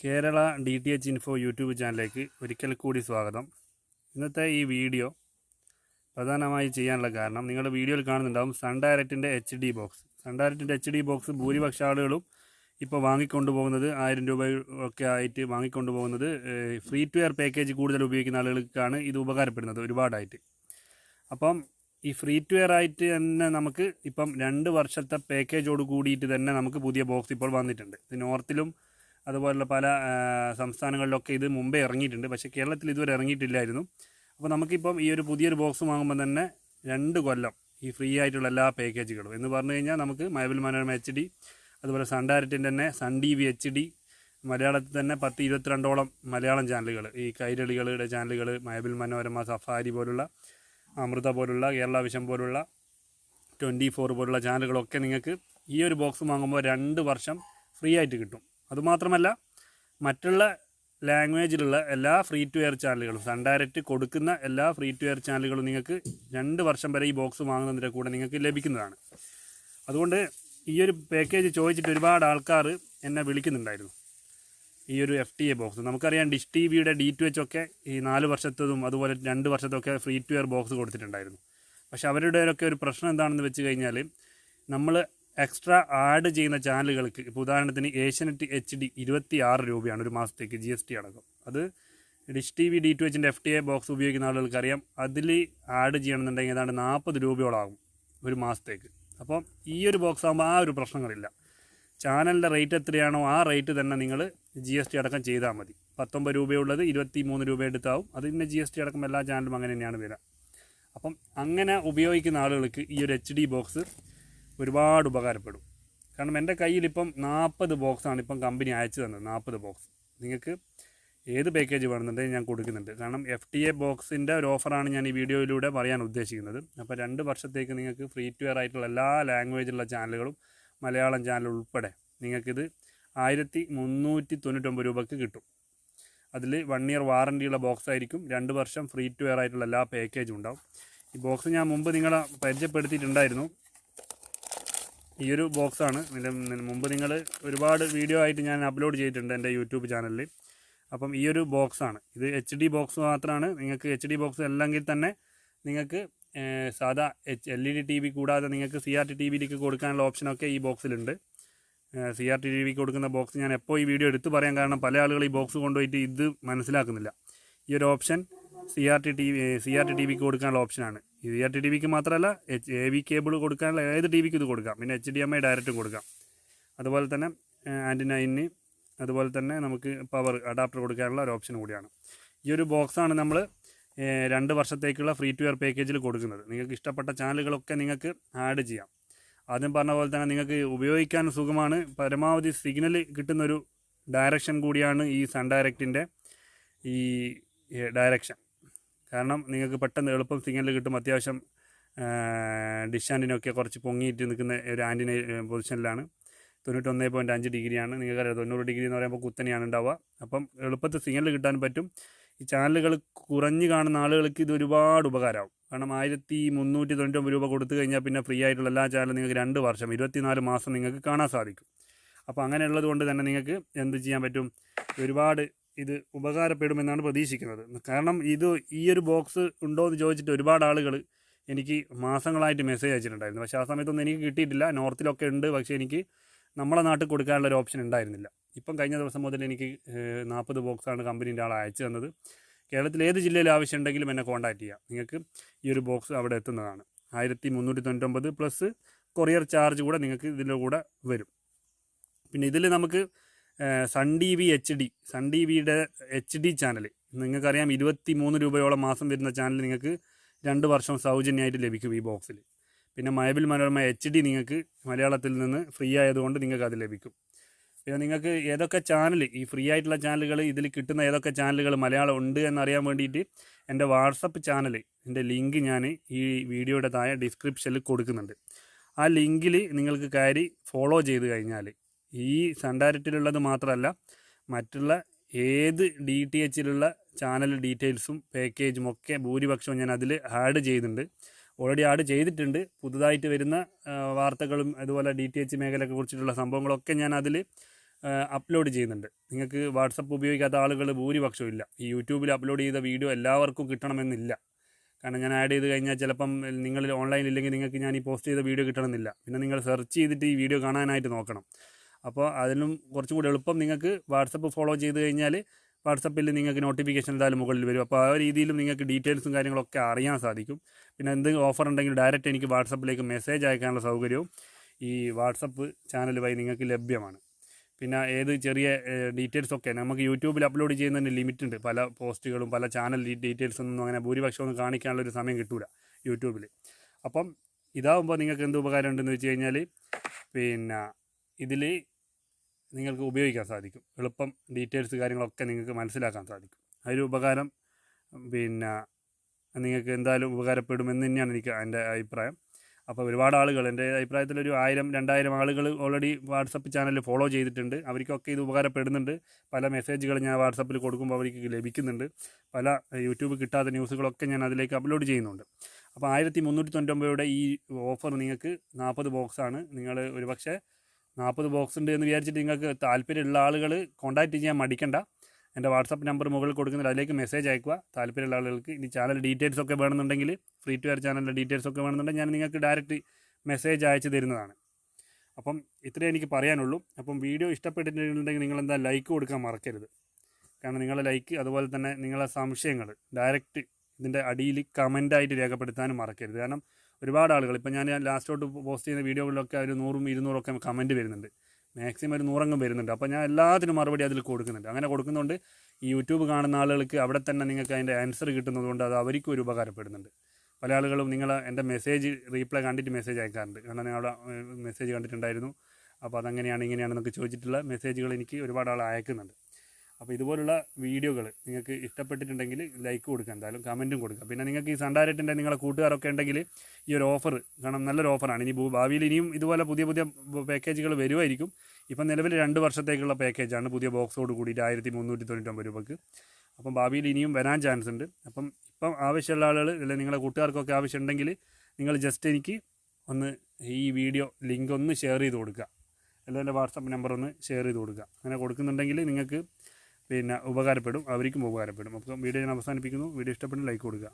Kerala D T H info YouTube ചാനലിലേക്ക് ഒരിക്കൽ കൂടി സ്വാഗതം. ഇന്നത്തെ ഈ വീഡിയോ പ്രധാനമായി ചെയ്യാനുള്ള കാരണം നിങ്ങളുടെ വീഡിയോയിൽ കാണുന്നുണ്ടാവും സൺ ഡയറക്റ്റിന്റെ എച്ച് ഡി ബോക്സ് സൺ ഡയറക്റ്റിന്റെ എച്ച് ഡി ബോക്സ് ഭൂരിപക്ഷ ആളുകളും ഇപ്പോൾ വാങ്ങിക്കൊണ്ടു പോകുന്നത് ആയിരം രൂപ ഒക്കെ ആയിട്ട് വാങ്ങിക്കൊണ്ടു പോകുന്നത് ഫ്രീ ടു എയർ പാക്കേജ് കൂടുതൽ ഉപയോഗിക്കുന്ന ആളുകൾക്കാണ് ഇത് ഉപകാരപ്പെടുന്നത് ഒരുപാടായിട്ട്. അപ്പം ഈ ഫ്രീ ടു എയർ ആയിട്ട് തന്നെ നമുക്ക് ഇപ്പം രണ്ട് വർഷത്തെ പാക്കേജോട് കൂടിയിട്ട് തന്നെ നമുക്ക് പുതിയ ബോക്സ് ഇപ്പോൾ വന്നിട്ടുണ്ട്. നോർത്തിലും അതുപോലുള്ള പല സംസ്ഥാനങ്ങളിലൊക്കെ ഇത് മുമ്പേ ഇറങ്ങിയിട്ടുണ്ട്. പക്ഷേ കേരളത്തിൽ ഇതുവരെ ഇറങ്ങിയിട്ടില്ലായിരുന്നു. അപ്പോൾ നമുക്കിപ്പം ഈ ഒരു പുതിയൊരു ബോക്സ് വാങ്ങുമ്പോൾ തന്നെ രണ്ട് കൊല്ലം ഈ ഫ്രീ ആയിട്ടുള്ള എല്ലാ പാക്കേജുകളും. എന്ന് പറഞ്ഞു കഴിഞ്ഞാൽ നമുക്ക് മയബിൽ മനോരമ എച്ച് ഡി അതുപോലെ സൺ ഡയറക്റ്റിന്റെ തന്നെ Sun T V H D മലയാളത്തിൽ തന്നെ പത്ത് ഇരുപത്തിരണ്ടോളം മലയാളം ചാനലുകൾ. ഈ കൈരളികളുടെ ചാനലുകൾ മയബിൽ മനോരമ സഫാരി പോലുള്ള അമൃത പോലുള്ള കേരള വിഷം പോലുള്ള ട്വന്റി ഫോർ പോലുള്ള ചാനലുകളൊക്കെ നിങ്ങൾക്ക് ഈ ഒരു ബോക്സ് വാങ്ങുമ്പോൾ രണ്ട് വർഷം ഫ്രീ ആയിട്ട് കിട്ടും. അതുമാത്രമല്ല മറ്റുള്ള ലാംഗ്വേജിലുള്ള എല്ലാ ഫ്രീ ടു എയർ ചാനലുകളും സൺ ഡയറക്റ്റ് കൊടുക്കുന്ന എല്ലാ ഫ്രീ ടു എയർ ചാനലുകളും നിങ്ങൾക്ക് രണ്ട് വർഷം വരെ ഈ ബോക്സ് വാങ്ങുന്നതിന്റെ കൂടെ നിങ്ങൾക്ക് ലഭിക്കുന്നതാണ്. അതുകൊണ്ട് ഈ ഒരു പാക്കേജ് ചോദിച്ചിട്ട് ഒരുപാട് ആൾക്കാർ എന്നെ വിളിക്കുന്നുണ്ടായിരുന്നു. ഈ ഒരു എഫ് ടി എ ബോക്സ്. നമുക്കറിയാം ഡിഷ് ടി വിയുടെ ഡി ടു എച്ച് ഒക്കെ ഈ നാല് വർഷത്തതും അതുപോലെ രണ്ട് വർഷത്തൊക്കെ ഫ്രീ ടു എയർ ബോക്സ് കൊടുത്തിട്ടുണ്ടായിരുന്നു. പക്ഷേ അവരുടെ ഒരു പ്രശ്നം എന്താണെന്ന് വെച്ച് കഴിഞ്ഞാൽ നമ്മൾ എക്സ്ട്രാ ആഡ് ചെയ്യുന്ന ചാനലുകൾക്ക് ഇപ്പോൾ ഉദാഹരണത്തിന് ഏഷ്യനെറ്റ് എച്ച് ഡി ഇരുപത്തി ആറ് രൂപയാണ് ഒരു മാസത്തേക്ക് ജി എസ് ടി അടക്കം. അത് dish T V D to എച്ചിന്റെ F T A box ഉപയോഗിക്കുന്ന ആളുകൾക്ക് അറിയാം അതിൽ ആഡ് ചെയ്യണമെന്നുണ്ടെങ്കിൽ ഏതാണ്ട് നാൽപ്പത് രൂപയോളാകും ഒരു മാസത്തേക്ക്. അപ്പം ഈ ഒരു ബോക്സ് ആകുമ്പോൾ ആ ഒരു പ്രശ്നങ്ങളില്ല. ചാനലിന്റെ റേറ്റ് എത്രയാണോ ആ റേറ്റ് തന്നെ നിങ്ങൾ ജി എസ് ടി അടക്കം ചെയ്താൽ മതി. പത്തൊമ്പത് രൂപയുള്ളത് ഇരുപത്തി മൂന്ന് രൂപ എടുത്താവും. അതിന്റെ ജി എസ് ടി അടക്കം എല്ലാ ചാനലും അങ്ങനെ തന്നെയാണ് വരിക. അപ്പം അങ്ങനെ ഉപയോഗിക്കുന്ന ആളുകൾക്ക് ഈ ഒരു എച്ച് ഡി ബോക്സ് ഒരുപാട് ഉപകാരപ്പെടും. കാരണം എന്റെ കയ്യിൽ ഇപ്പം നാൽപ്പത് ബോക്സാണ് ഇപ്പം കമ്പനി അയച്ചു തന്നത് നാൽപ്പത് ബോക്സ് നിങ്ങൾക്ക് ഏത് പാക്കേജ് വേണമെന്നുണ്ടെങ്കിൽ ഞാൻ കൊടുക്കുന്നുണ്ട്. കാരണം എഫ് ടി എ ബോക്സിന്റെ ഒരു ഓഫറാണ് ഞാൻ ഈ വീഡിയോയിലൂടെ പറയാൻ ഉദ്ദേശിക്കുന്നത്. അപ്പോൾ രണ്ട് വർഷത്തേക്ക് നിങ്ങൾക്ക് ഫ്രീ ടു എയർ ആയിട്ടുള്ള എല്ലാ ലാംഗ്വേജിലുള്ള ചാനലുകളും മലയാളം ചാനൽ ഉൾപ്പെടെ നിങ്ങൾക്കിത് ആയിരത്തി മുന്നൂറ്റി തൊണ്ണൂറ്റൊമ്പത് രൂപയ്ക്ക് കിട്ടും. അതിൽ വൺ ഇയർ വാറണ്ടിയുള്ള ബോക്സ് ആയിരിക്കും. രണ്ട് വർഷം ഫ്രീ ടു എയർ ആയിട്ടുള്ള എല്ലാ പാക്കേജും ഉണ്ടാവും. ഈ ബോക്സ് ഞാൻ മുമ്പ് നിങ്ങളെ പരിചയപ്പെടുത്തിയിട്ടുണ്ടായിരുന്നു. ഈ ഒരു ബോക്സാണ്. ഇതിന്റെ മുമ്പ് നിങ്ങൾ ഒരുപാട് വീഡിയോ ആയിട്ട് ഞാൻ അപ്ലോഡ് ചെയ്തിട്ടുണ്ട് എന്റെ യൂട്യൂബ് ചാനലിൽ അപ്പം ഈ ഒരു ബോക്സാണ്. ഇത് എച്ച് ഡി ബോക്സ് മാത്രമാണ് നിങ്ങൾക്ക് എച്ച് ഡി ബോക്സ് അല്ലെങ്കിൽ തന്നെ നിങ്ങൾക്ക് സാധാ H L E D T V കൂടാതെ നിങ്ങൾക്ക് സി ആർ ടി ടി വിയിലേക്ക് കൊടുക്കാനുള്ള ഓപ്ഷനൊക്കെ ഈ ബോക്സിലുണ്ട്. സി ആർ ടി ടി വിക്ക് കൊടുക്കുന്ന ബോക്സ് ഞാൻ എപ്പോൾ ഈ വീഡിയോ എടുത്തു പറയാൻ കാരണം പല ആളുകൾ ഈ ബോക്സ് കൊണ്ടുപോയിട്ട് ഇത് മനസ്സിലാക്കുന്നില്ല. ഈ ഒരു option C R T T V C R T T വിക്ക് കൊടുക്കാനുള്ള ഓപ്ഷനാണ്. സി ആർ ടി ടി വിക്ക് മാത്രമല്ല എച്ച് എ വി കേബിൾ കൊടുക്കാനുള്ള ഏത് ടി വിക്ക് ഇത് കൊടുക്കാം. പിന്നെ എച്ച് ഡി എം ഐ ഡയറക്റ്റും കൊടുക്കാം. അതുപോലെ തന്നെ ആന്റി നൈനിന് അതുപോലെ തന്നെ നമുക്ക് പവർ അഡാപ്റ്റർ കൊടുക്കാനുള്ള ഒരു ഓപ്ഷൻ കൂടിയാണ്. ഈ ഒരു ബോക്സാണ് നമ്മൾ രണ്ട് വർഷത്തേക്കുള്ള ഫ്രീ ടു എയർ പാക്കേജിൽ കൊടുക്കുന്നത്. നിങ്ങൾക്ക് ഇഷ്ടപ്പെട്ട ചാനലുകളൊക്കെ നിങ്ങൾക്ക് ആഡ് ചെയ്യാം. ആദ്യം പറഞ്ഞ പോലെ തന്നെ നിങ്ങൾക്ക് ഉപയോഗിക്കാൻ സുഖമാണ്. പരമാവധി സിഗ്നൽ കിട്ടുന്നൊരു ഡയറക്ഷൻ കൂടിയാണ് ഈ സൺ ഡയറക്റ്റിന്റെ ഈ ഡയറക്ഷൻ. കാരണം നിങ്ങൾക്ക് പെട്ടെന്ന് എളുപ്പം സിഗ്നൽ കിട്ടും. അത്യാവശ്യം ഡിഷ് ആന്റിനൊക്കെ കുറച്ച് പൊങ്ങിയിട്ട് നിൽക്കുന്ന ഒരു ആന്റിന പൊസിഷനിലാണ്. തൊണ്ണൂറ്റൊന്ന് പോയിന്റ് അഞ്ച് ഡിഗ്രിയാണ്. നിങ്ങൾക്കറിയാം തൊണ്ണൂറ് ഡിഗ്രി എന്ന് പറയുമ്പോൾ കുത്തനെയാണ് ഉണ്ടാവുക. അപ്പം എളുപ്പത്തിൽ സിഗ്നൽ കിട്ടാൻ പറ്റും. ഈ ചാനലുകൾ കുറഞ്ഞ് കാണുന്ന ആളുകൾക്ക് ഇത് ഒരുപാട് ഉപകാരമാവും. കാരണം ആയിരത്തി മുന്നൂറ്റി തൊണ്ണൂറ്റൊമ്പത് രൂപ കൊടുത്തു കഴിഞ്ഞാൽ പിന്നെ ഫ്രീ ആയിട്ടുള്ള എല്ലാ ചാനലും നിങ്ങൾക്ക് രണ്ട് വർഷം ഇരുപത്തിനാല് മാസം നിങ്ങൾക്ക് കാണാൻ സാധിക്കും. അപ്പോൾ അങ്ങനെയുള്ളത് കൊണ്ട് തന്നെ നിങ്ങൾക്ക് എന്ത് ചെയ്യാൻ പറ്റും? ഒരുപാട് ഇത് ഉപകാരപ്പെടുമെന്നാണ് പ്രതീക്ഷിക്കുന്നത്. കാരണം ഇത് ഈ ഒരു ബോക്സ് ഉണ്ടോ എന്ന് ചോദിച്ചിട്ട് ഒരുപാട് ആളുകൾ എനിക്ക് മാസങ്ങളായിട്ട് മെസ്സേജ് അയച്ചിട്ടുണ്ടായിരുന്നു. പക്ഷേ ആ സമയത്തൊന്നും എനിക്ക് കിട്ടിയിട്ടില്ല. നോർത്തിലൊക്കെ ഉണ്ട്. പക്ഷേ എനിക്ക് നമ്മളെ നാട്ടിൽ കൊടുക്കാനുള്ള ഒരു ഓപ്ഷൻ ഉണ്ടായിരുന്നില്ല. ഇപ്പം കഴിഞ്ഞ ദിവസം മുതൽ എനിക്ക് നാൽപ്പത് ബോക്സാണ് കമ്പനീന്റെ ആൾ അയച്ചു തന്നത്. കേരളത്തിൽ ഏത് ജില്ലയിൽ ആവശ്യമുണ്ടെങ്കിലും എന്നെ കോൺടാക്റ്റ് ചെയ്യാം. നിങ്ങൾക്ക് ഈ ഒരു ബോക്സ് അവിടെ എത്തുന്നതാണ്. ആയിരത്തി മുന്നൂറ്റി തൊണ്ണൂറ്റൊമ്പത് പ്ലസ് കൊറിയർ ചാർജ് കൂടെ നിങ്ങൾക്ക് ഇതിന്റെ കൂടെ വരും. പിന്നെ ഇതിൽ നമുക്ക് Sun T V H D Sun T വിയുടെ എച്ച് ഡി ചാനൽ നിങ്ങൾക്കറിയാം ഇരുപത്തി മൂന്ന് രൂപയോളം മാസം വരുന്ന ചാനൽ നിങ്ങൾക്ക് രണ്ട് വർഷം സൗജന്യമായിട്ട് ലഭിക്കും ഈ ബോക്സിൽ പിന്നെ മയബിൽ മനോരമ എച്ച് ഡി നിങ്ങൾക്ക് മലയാളത്തിൽ നിന്ന് ഫ്രീ ആയതുകൊണ്ട് നിങ്ങൾക്ക് അത് ലഭിക്കും. പിന്നെ നിങ്ങൾക്ക് ഏതൊക്കെ ചാനൽ ഈ ഫ്രീ ആയിട്ടുള്ള ചാനലുകൾ ഇതിൽ കിട്ടുന്ന ഏതൊക്കെ ചാനലുകൾ മലയാളം ഉണ്ട് എന്നറിയാൻ വേണ്ടിയിട്ട് എന്റെ വാട്സപ്പ് ചാനൽ എന്റെ ലിങ്ക് ഞാൻ ഈ വീഡിയോയുടെ താഴെ ഡിസ്ക്രിപ്ഷനിൽ കൊടുക്കുന്നുണ്ട്. ആ ലിങ്കിൽ നിങ്ങൾക്ക് കയറി ഫോളോ ചെയ്ത് കഴിഞ്ഞാൽ ഈ സൺ ഡയറക്റ്റിലുള്ളത് മാത്രമല്ല മറ്റുള്ള ഏത് ഡി ടി എച്ചിലുള്ള ചാനൽ ഡീറ്റെയിൽസും പാക്കേജും ഒക്കെ ഭൂരിപക്ഷവും ഞാൻ അതിൽ ആഡ് ചെയ്തിട്ടുണ്ട്. ഓൾറെഡി ആഡ് ചെയ്തിട്ടുണ്ട്. പുതുതായിട്ട് വരുന്ന വാർത്തകളും അതുപോലെ ഡി ടി എച്ച് മേഖലയെ കുറിച്ചിട്ടുള്ള സംഭവങ്ങളൊക്കെ ഞാൻ അതിൽ അപ്ലോഡ് ചെയ്യുന്നുണ്ട്. നിങ്ങൾക്ക് വാട്സപ്പ് ഉപയോഗിക്കാത്ത ആളുകൾ ഭൂരിപക്ഷവും ഇല്ല. ഈ യൂട്യൂബിൽ അപ്ലോഡ് ചെയ്ത വീഡിയോ എല്ലാവർക്കും കിട്ടണമെന്നില്ല. കാരണം ഞാൻ ആഡ് ചെയ്ത് കഴിഞ്ഞാൽ ചിലപ്പം നിങ്ങൾ ഓൺലൈനിൽ ഇല്ലെങ്കിൽ നിങ്ങൾക്ക് ഞാൻ ഈ പോസ്റ്റ് ചെയ്ത വീഡിയോ കിട്ടണമെന്നില്ല. പിന്നെ നിങ്ങൾ സെർച്ച് ചെയ്തിട്ട് ഈ വീഡിയോ കാണാനായിട്ട് നോക്കണം. അപ്പോൾ അതിനും കുറച്ചും കൂടി എളുപ്പം നിങ്ങൾക്ക് വാട്സപ്പ് ഫോളോ ചെയ്ത് കഴിഞ്ഞാൽ വാട്സപ്പിൽ നിങ്ങൾക്ക് നോട്ടിഫിക്കേഷൻ എന്തായാലും മുകളിൽ വരും. അപ്പോൾ ആ രീതിയിലും നിങ്ങൾക്ക് ഡീറ്റെയിൽസും കാര്യങ്ങളൊക്കെ അറിയാൻ സാധിക്കും. പിന്നെ എന്തെങ്കിലും ഓഫർ ഉണ്ടെങ്കിൽ ഡയറക്റ്റ് എനിക്ക് വാട്സപ്പിലേക്ക് മെസ്സേജ് അയക്കാനുള്ള സൗകര്യവും ഈ വാട്സപ്പ് ചാനൽ വഴി നിങ്ങൾക്ക് ലഭ്യമാണ്. പിന്നെ ഏത് ചെറിയ ഡീറ്റെയിൽസ് ഒക്കെ നമുക്ക് യൂട്യൂബിൽ അപ്ലോഡ് ചെയ്യുന്നതിന് ലിമിറ്റ് ഉണ്ട്. പല പോസ്റ്റുകളും പല ചാനൽ ഡീറ്റെയിൽസ് ഒന്നും അങ്ങനെ ഭൂരിപക്ഷം ഒന്നും കാണിക്കാനുള്ള ഒരു സമയം കിട്ടൂല യൂട്യൂബിൽ. അപ്പം ഇതാവുമ്പോൾ നിങ്ങൾക്ക് എന്ത് ഉപകാരം ഉണ്ടെന്ന് വെച്ച് കഴിഞ്ഞാൽ പിന്നെ ഇതിൽ നിങ്ങൾക്ക് ഉപയോഗിക്കാൻ സാധിക്കും. എളുപ്പം ഡീറ്റെയിൽസ് കാര്യങ്ങളൊക്കെ നിങ്ങൾക്ക് മനസ്സിലാക്കാൻ സാധിക്കും. അതിൽ ഉപകാരം പിന്നെ നിങ്ങൾക്ക് എന്തായാലും ഉപകാരപ്പെടുമെന്ന് തന്നെയാണ് എനിക്ക് എന്റെ അഭിപ്രായം. അപ്പോൾ ഒരുപാട് ആളുകൾ എന്റെ അഭിപ്രായത്തിൽ ഒരു ആയിരം രണ്ടായിരം ആളുകൾ ഓൾറെഡി വാട്സപ്പ് ചാനൽ ഫോളോ ചെയ്തിട്ടുണ്ട്. അവർക്കൊക്കെ ഇത് ഉപകാരപ്പെടുന്നുണ്ട്. പല മെസ്സേജുകൾ ഞാൻ വാട്സപ്പിൽ കൊടുക്കുമ്പോൾ അവർക്ക് ലഭിക്കുന്നുണ്ട്. പല യൂട്യൂബ് കിട്ടാത്ത ന്യൂസുകളൊക്കെ ഞാൻ അതിലേക്ക് അപ്ലോഡ് ചെയ്യുന്നുണ്ട്. അപ്പോൾ ആയിരത്തി മുന്നൂറ്റി തൊണ്ണൂറ്റൊമ്പതിയുടെ ഈ ഓഫർ നിങ്ങൾക്ക് നാൽപ്പത് ബോക്സാണ് നിങ്ങൾ ഒരുപക്ഷെ നാൽപ്പത് ബോക്സ് ഉണ്ട് എന്ന് വിചാരിച്ചിട്ട് നിങ്ങൾക്ക് താല്പര്യമുള്ള ആളുകൾ കോൺടാക്റ്റ് ചെയ്യാൻ മടിക്കണ്ട. എന്റെ വാട്സപ്പ് നമ്പർ മുകളിൽ കൊടുക്കുന്നത് അതിലേക്ക് മെസ്സേജ് അയക്കുക. താല്പര്യമുള്ള ആളുകൾക്ക് ഇനി ചാനൽ ഡീറ്റെയിൽസ് ഒക്കെ വേണമെന്നുണ്ടെങ്കിൽ ഫ്രീ ടു എയർ ചാനലിന്റെ ഡീറ്റെയിൽസ് ഒക്കെ വേണമെന്നുണ്ടെങ്കിൽ ഞാൻ നിങ്ങൾക്ക് ഡയറക്റ്റ് മെസ്സേജ് അയച്ചു തരുന്നതാണ്. അപ്പം ഇത്രയേ എനിക്ക് പറയാനുള്ളൂ. അപ്പം വീഡിയോ ഇഷ്ടപ്പെട്ടിട്ടുണ്ടെങ്കിൽ നിങ്ങൾ എന്താ ലൈക്ക് കൊടുക്കാൻ മറക്കരുത്. കാരണം നിങ്ങളെ ലൈക്ക് അതുപോലെ തന്നെ നിങ്ങളെ സംശയങ്ങൾ ഡയറക്റ്റ് ഇതിന്റെ അടിയിൽ കമന്റായിട്ട് രേഖപ്പെടുത്താനും മറക്കരുത്. കാരണം ഒരുപാട് ആളുകൾ. ഇപ്പം ഞാൻ ലാസ്റ്റോട്ട് പോസ്റ്റ് ചെയ്യുന്ന വീഡിയോകളിലൊക്കെ ഒരു നൂറും ഇരുന്നൂറും ഒക്കെ കമന്റ് വരുന്നുണ്ട്. മാക്സിമം ഒരു നൂറംഗം വരുന്നുണ്ട്. അപ്പോൾ ഞാൻ എല്ലാത്തിനും മറുപടി അതിൽ കൊടുക്കുന്നുണ്ട്. അങ്ങനെ കൊടുക്കുന്നതുകൊണ്ട് ഈ യൂട്യൂബ് കാണുന്ന ആളുകൾക്ക് അവിടെ തന്നെ നിങ്ങൾക്ക് അതിന്റെ ആൻസർ കിട്ടുന്നതുകൊണ്ട് അത് അവർക്കും ഒരു ഉപകാരപ്പെടുന്നുണ്ട്. പല ആളുകളും നിങ്ങൾ എന്റെ മെസ്സേജ് റീപ്ലൈ കണ്ടിട്ട് മെസ്സേജ് അയക്കാറുണ്ട്. കാരണം ഞാൻ അവിടെ മെസ്സേജ് കണ്ടിട്ടുണ്ടായിരുന്നു. അപ്പോൾ അതങ്ങനെയാണ് ഇങ്ങനെയാണെന്നൊക്കെ ചോദിച്ചിട്ടുള്ള മെസ്സേജുകൾ എനിക്ക് ഒരുപാട് ആൾ അയക്കുന്നുണ്ട്. അപ്പോൾ ഇതുപോലുള്ള വീഡിയോകൾ നിങ്ങൾക്ക് ഇഷ്ടപ്പെട്ടിട്ടുണ്ടെങ്കിൽ ലൈക്ക് കൊടുക്കുക എന്തായാലും കമന്റും കൊടുക്കുക. പിന്നെ നിങ്ങൾക്ക് ഈ സണ്ടാരറ്റിന്റെ നിങ്ങളെ കൂട്ടുകാരൊക്കെ ഉണ്ടെങ്കിൽ ഈ ഒരു ഓഫർ കാരണം നല്ലൊരു ഓഫറാണ് ഇനി ഭാവിയിൽ ഇനിയും ഇതുപോലെ പുതിയ പുതിയ പാക്കേജുകൾ വരുമായിരിക്കും ഇപ്പം നിലവിൽ രണ്ട് വർഷത്തേക്കുള്ള പാക്കേജാണ് പുതിയ ബോക്സോട് കൂടിയിട്ട് ആയിരത്തി മുന്നൂറ്റി തൊണ്ണൂറ്റൊമ്പത് രൂപക്ക്. അപ്പം ഭാവിയിൽ ഇനിയും വരാൻ ചാൻസ് ഉണ്ട്. അപ്പം ഇപ്പം ആവശ്യമുള്ള ആളുകൾ അല്ലെങ്കിൽ നിങ്ങളെ കൂട്ടുകാർക്കൊക്കെ ആവശ്യമുണ്ടെങ്കിൽ നിങ്ങൾ ജസ്റ്റ് എനിക്ക് ഒന്ന് ഈ വീഡിയോ ലിങ്ക് ഒന്ന് ഷെയർ ചെയ്ത് കൊടുക്കുക. അല്ലെങ്കിൽ എന്റെ വാട്സപ്പ് നമ്പർ ഒന്ന് ഷെയർ ചെയ്ത് കൊടുക്കുക. അങ്ങനെ കൊടുക്കുന്നുണ്ടെങ്കിൽ നിങ്ങൾക്ക് പിന്നെ ഉപകാരപ്പെടും അവർക്കും ഉപകാരപ്പെടും. അപ്പോൾ വീഡിയോ ഞാൻ അവസാനിപ്പിക്കുന്നു. വീഡിയോ ഇഷ്ടപ്പെടുന്ന ലൈക്ക് കൊടുക്കുക.